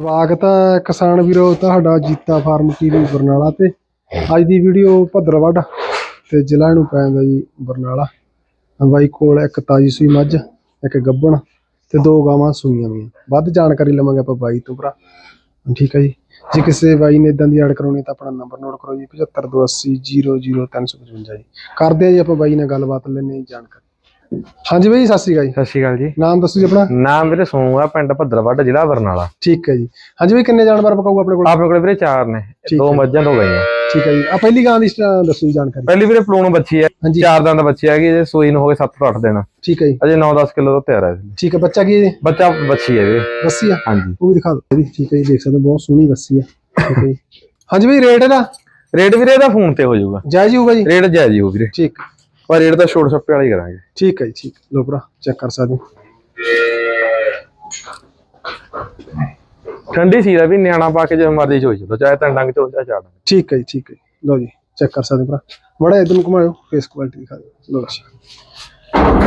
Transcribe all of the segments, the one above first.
ਸਵਾਗਤ ਹੈ ਕਿਸਾਨ ਵੀਰੋ, ਤੁਹਾਡਾ ਜੀਤਾ ਫਾਰਮ ਟੀਵੀ ਬਰਨਾਲਾ ਤੇ। ਅੱਜ ਦੀ ਵੀਡੀਓ ਭੱਦਰਵੱਡ ਤੇ ਜ਼ਿਲ੍ਹਾ ਨੂੰ ਪੈਂਦਾ ਜੀ ਬਰਨਾਲਾ। ਬਾਈ ਕੋਲ ਇੱਕ ਤਾਜੀ ਸੂਈ ਮੱਝ, ਇੱਕ ਗੱਬਣ ਤੇ ਦੋ ਗਾਵਾਂ ਸੂਈਆਂ ਵੀਆਂ ਵੱਧ ਜਾਣਕਾਰੀ ਲਵਾਂਗੇ ਆਪਾਂ ਬਾਈ ਤੋਂ ਭਰਾ। ਠੀਕ ਹੈ ਜੀ। ਜੇ ਕਿਸੇ ਬਾਈ ਨੇ ਇਦਾਂ ਦੀ ਐਡ ਕਰਾਉਣੀ ਤਾਂ ਆਪਣਾ ਨੰਬਰ ਨੋਟ ਕਰੋ ਜੀ 7528000355 ਜੀ। ਕਰਦੇ ਆ ਜੀ ਆਪਾਂ ਬਾਈ ਨਾਲ ਗੱਲਬਾਤ ਲੈਣੇ ਜੀ ਜਾਣਕਾਰੀ। ਹਾਂਜੀ ਬਾਈ ਸਤਿ ਸ਼੍ਰੀ ਅਕਾਲ ਜੀ। ਸਤਿ ਸ਼੍ਰੀ ਅਕਾਲ ਜੀ। ਨਾਮ ਦੱਸੋ ਜੀ ਆਪਣਾ। ਨਾਮ ਵੀਰੇ ਆ ਪਿੰਡ ਭੱਦਰਵੱਡ ਜ਼ਿਲ੍ਹਾ ਬਰਨਾਲਾ। ਠੀਕ ਹੈ ਜੀ। ਹਾਂਜੀ ਬਾਈ ਕਿੰਨੇ ਜਾਨਵਰ ਪਕਾਊ ਆਪਣੇ ਕੋਲ? ਆਪਣੇ ਕੋਲ ਵੀਰੇ ਚਾਰ ਨੇ ਦੋ ਹੈ। ਮੱਝਾਂ ਦੋ ਗਈਆਂ। ਠੀਕ ਹੈ ਜੀ। ਆ ਪਹਿਲੀ ਗਾਂ ਦੀ ਦੱਸੋ ਜੀ ਜਾਣਕਾਰੀ। ਪਹਿਲੀ ਵੀਰੇ ਪਲੂਣ ਬੱਚੀ ਹੈ ਚਾਰ ਦੰਦ ਬੱਚੀ ਹੈਗੀ ਜੇ ਸੂਈ ਨੂੰ ਹੋ ਗਏ 7 ਤੋਂ 8 ਦਿਨ। ਠੀਕ ਹੈ ਜੀ। ਅਜੇ 9-10 ਕਿਲੋ ਤੋਂ ਤਿਆਰ ਹੈ। ਠੀਕ ਹੈ ਬੱਚਾ ਕੀ ਹੈ ਜੀ? ਬੱਚਾ ਬੱਚੀ ਹੈ ਵੀਰੇ। ਬੱਸੀ ਆ? ਹਾਂਜੀ। ਉਹ ਵੀ ਦਿਖਾ ਦਿਓ। ਇਹਦੀ ਠੀਕ ਹੈ ਜੀ ਦੇਖ ਸਕਦੇ ਹੋ ਬਹੁਤ ਸੋਹਣੀ ਬੱਸੀ ਆ ਠੀਕ ਹੈ ਜੀ। ਹਾਂਜੀ ਬਈ ਰੇਟ ਇਹਦਾ? ਰੇਟ ਵੀਰੇ ਇਹਦਾ ਫੋਨ ਤੇ ਹੋ ਜਾਊਗਾ। ਜਾਇਜ਼ ਹੀ ਹੋਊਗਾ ਜੀ? ਰੇਟ ਜਾਇਜ਼ ਹੀ ਹੋਊ ਵੀਰੇ। ਠੀਕ। ਪਰ ਰੇਟ ਤਾਂ ਛੋਟ ਛੱਪੇ ਵਾਲਾ ਹੀ ਕਰਾਂਗੇ। ਠੀਕ ਹੈ ਜੀ ਠੀਕ ਲੋ ਭਰਾ ਚੈੱਕ ਕਰ ਸਕਦੇ ਠੰਡੀ ਸੀ ਦਾ ਵੀ ਨਿਆਣਾ ਪਾ ਕੇ ਜਿਵੇਂ ਮਰਜ਼ੀ ਚੋਈ ਚਲੋ ਚਾਹੇ ਤਾਂ ਡੰਗ ਚੋ ਚਾਹੇ ਚਾੜ ਠੀਕ ਹੈ ਜੀ ਠੀਕ ਹੈ। ਜੀ। ਲਓ ਜੀ ਚੈੱਕ ਕਰ ਸਕਦੇ ਭਰਾ। ਬੜਾ ਇਧਰ ਨੂੰ ਘੁਮਾਇਓ ਫੇਸ ਕੁਆਲਿਟੀ ਦਿਖਾ ਦਿਓ। ਲਓ ਜੀ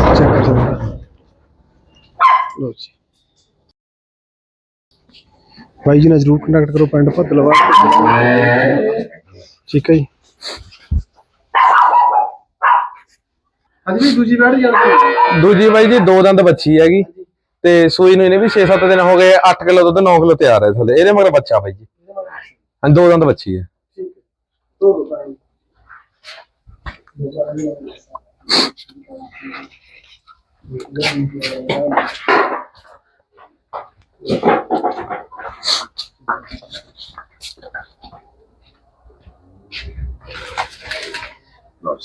ਚੈੱਕ ਕਰ ਸਕਦੇ ਭਰਾ। ਲਓ ਜੀ। ਭਾਈ ਜੀ ਨਾਲ ਜਰੂਰ ਕੰਟੈਕਟ ਕਰੋ ਪਿੰਡ ਭੱਦਲਵਾ ਠੀਕ ਹੈ ਜੀ। ਹਾਂਜੀ ਵੀ ਦੂਜੀ ਬੈਠ ਜਾਣ ਦੂਜੀ ਬਾਈ ਜੀ ਦੋ ਦੰਦ ਬੱਚੀ ਹੈਗੀ ਤੇ ਸੂਈ ਨੂੰ ਇਹਨੇ ਵੀ 6-7 ਦਿਨ ਹੋ ਗਏ 8 ਕਿਲੋ ਦੁੱਧ 9 ਕਿਲੋ ਤਿਆਰ ਹੈ ਥੱਲੇ। ਇਹਦੇ ਮਗਰ ਬੱਚਾ ਬਾਈ ਜੀ। ਹਾਂ ਦੋ ਦੰਦ ਬੱਚੀ ਹੈ। ਦੋ ਦੋ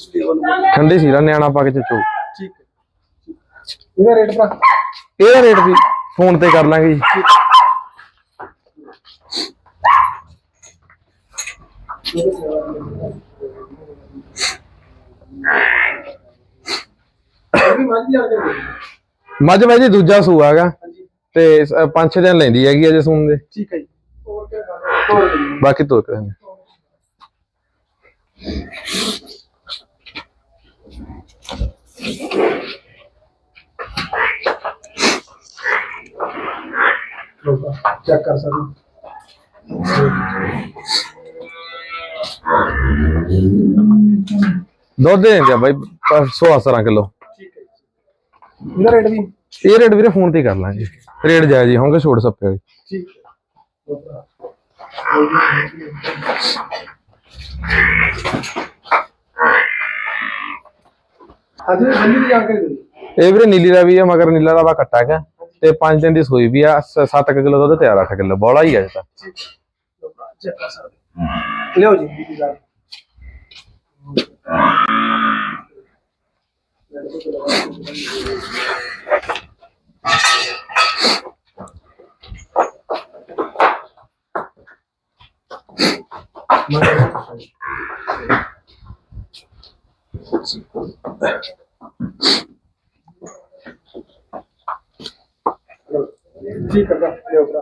ਭਾਈ ਠੰਡੀ ਸੀ ਦਾ ਨਿਆਣਾ ਪਾ ਕੇ ਚੋ ਠੀਕ ਹੈ। ਇਹਦਾ ਰੇਟ ਭਰਾ? ਇਹਦਾ ਰੇਟ ਵੀ ਫੋਨ ਤੇ ਕਰ ਲਾਂਗੇ ਜੀ। ਮੱਝ ਬਾਈ ਜੀ ਦੂਜਾ ਸੂਆ ਹੈਗਾ। ਤੇ 5-6 ਦਿਨ ਲੈਂਦੀ ਹੈਗੀ ਅਜੇ ਸੂਣ ਦੇ। ਠੀਕ ਹੈ ਜੀ। ਹੋਰ ਕੀ ਹੋਰ ਜੀ ਬਾਕੀ ਤੋਰ ਕਰਾਂਗੇ ਚੈੱਕ ਕਰ ਸਕਦੇ। ਹੋ। ਦੁੱਧ ਦੇ ਦਿੰਦੇ ਆ ਬਾਈ 16 ਕਿਲੋ। ਠੀਕ ਹੈ ਜੀ। ਇਹਦਾ ਰੇਟ ਵੀ? ਇਹ ਰੇਟ ਵੀਰੇ ਫੋਨ ਤੇ ਹੀ ਕਰ ਲਾਂਗੇ। ਰੇਟ ਜਾਇਜ਼ ਹੀ ਹੋਣਗੇ ਛੋੜ ਸੱਪੇ ਵਾਲੀ। ਠੀਕ ਹੈ। ਦੀ ਇਹ ਵੀਰੇ ਨੀਲੀ ਦਾ ਵੀ ਆ ਮਗਰ ਨੀਲਾ ਦਾ ਵਾ ਕੱਟਾ ਹੈਗਾ। ਤੇ 5 ਦਿਨ ਦੀ ਸੂਈ ਵੀ ਆ 7 ਕਿਲੋ ਦੁੱਧ ਤਿਆਰ 8 ਕਿਲੋ, ਬੋਲਾ ਹੀ ਆ ਇਹ ਤਾਂ। ਲਿਓ ਜੀ, ਬੀਬੀ ਦਾ। ਠੀਕ ਹੈ ਭਰਾ, ਲਿਓ ਭਰਾ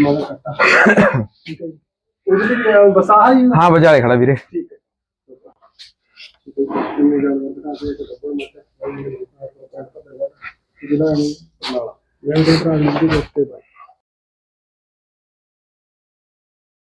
ਮੋਟਾ ਕੱਟਾ ਠੀਕ ਹੈ ਜੀ ਉਹਦੇ ਲਈ ਬਸਾ ਹੀ ਹਾਂ ਬਜਾਲੇ ਖੜਾ ਵੀਰੇ ਠੀਕ ਹੈ ਠੀਕ ਹੈ ਕਿੰਨੇ ਜਾਨਵਰ ਦਿਖਾ ਦੇ ਤੇ ਕੱਪੜ ਮਤ ਜਿਹੜਾ ਨੂੰ ਨਾਲ ਇਹ ਦੇ ਭਰਾ ਨੂੰ ਦੇ ਉੱਤੇ ਬਾਈ